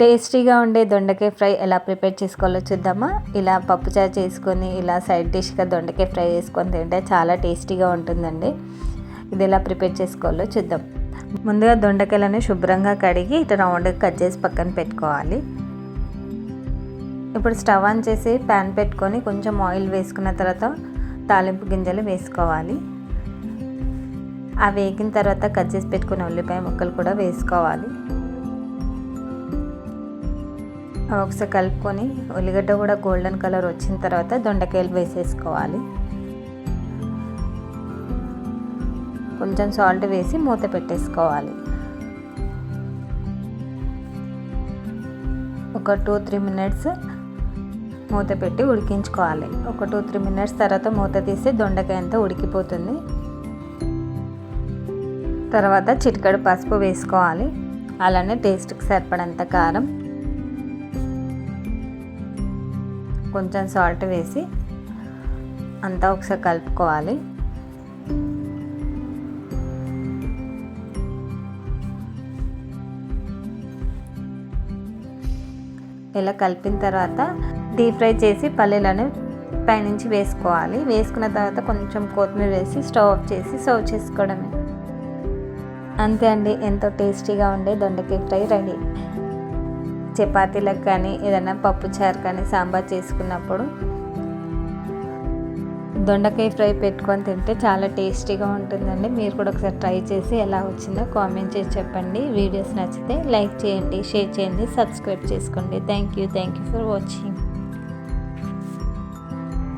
టేస్టీగా ఉండే దొండకాయ ఫ్రై ఎలా ప్రిపేర్ చేసుకోవాలో చూద్దామా? ఇలా పప్పుచారు చేసుకొని ఇలా సైడ్ డిష్గా దొండకాయ ఫ్రై చేసుకొని తింటే చాలా టేస్టీగా ఉంటుందండి. ఇది ఎలా ప్రిపేర్ చేసుకోవాలో చూద్దాం. ముందుగా దొండకాయలను శుభ్రంగా కడిగి ఇటు రౌండ్గా కట్ చేసి పక్కన పెట్టుకోవాలి. ఇప్పుడు స్టవ్ ఆన్ చేసి ప్యాన్ పెట్టుకొని కొంచెం ఆయిల్ వేసుకున్న తర్వాత తాలింపు గింజలు వేసుకోవాలి. ఆ వేగిన తర్వాత కట్ చేసి పెట్టుకున్న ఉల్లిపాయ ముక్కలు కూడా వేసుకోవాలి. ఒకసారి కలుపుకొని ఉల్లిగడ్డ కూడా గోల్డెన్ కలర్ వచ్చిన తర్వాత దొండకాయలు వేసేసుకోవాలి. కొంచెం సాల్ట్ వేసి మూత పెట్టేసుకోవాలి. ఒక టూ త్రీ మినిట్స్ మూత పెట్టి ఉడికించుకోవాలి. ఒక టూ త్రీ మినిట్స్ తర్వాత మూత తీసి దొండకాయ అంతా ఉడికిపోతుంది. తర్వాత చిటికడు పసుపు వేసుకోవాలి. అలానే టేస్ట్కి సరిపడంత కారం. కొంచెం సాల్ట్ వేసి అంతా ఒకసారి కలుపుకోవాలి. ఇలా కలిపిన తర్వాత డీప్ ఫ్రై చేసి పల్లీలను పైనుంచి వేసుకోవాలి. వేసుకున్న తర్వాత కొంచెం కొత్తిమీర వేసి స్టవ్ ఆఫ్ చేసి సర్వ్ చేసుకోవడమే. అంతే అండి. ఎంతో టేస్టీగా ఉండే దొండకాయ ఫ్రై రెడీ. చపాతీలకు కానీ ఏదైనా పప్పు చారు కానీ సాంబార్ చేసుకున్నప్పుడు దొండకాయ ఫ్రై పెట్టుకొని తింటే చాలా టేస్టీగా ఉంటుందండి. మీరు కూడా ఒకసారి ట్రై చేసి ఎలా వచ్చిందో కామెంట్ చేసి చెప్పండి. వీడియోస్ నచ్చితే లైక్ చేయండి షేర్ చేయండి సబ్స్క్రైబ్ చేసుకోండి. Thank you thank you for watching.